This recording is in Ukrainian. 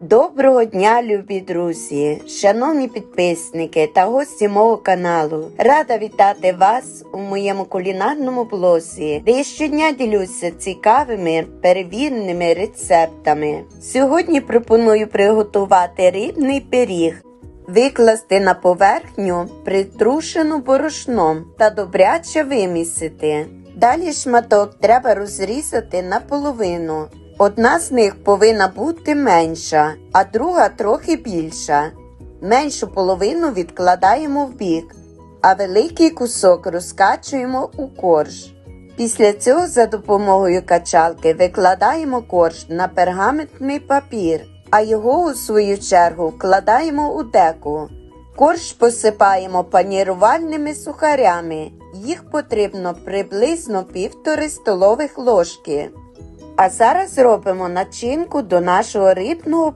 Доброго дня, любі друзі, шановні підписники та гості мого каналу. Рада вітати вас у моєму кулінарному блозі, де я щодня ділюся цікавими перевіреними рецептами. Сьогодні пропоную приготувати рибний пиріг. Викласти на поверхню притрушену борошном та добряче вимісити. Далі шматок треба розрізати наполовину. Одна з них повинна бути менша, а друга трохи більша. Меншу половину відкладаємо в бік, а великий кусок розкачуємо у корж. Після цього за допомогою качалки викладаємо корж на пергаментний папір, а його у свою чергу вкладаємо у деку. Корж посипаємо панірувальними сухарями. Їх потрібно приблизно півтори столових ложки. А зараз зробимо начинку до нашого рибного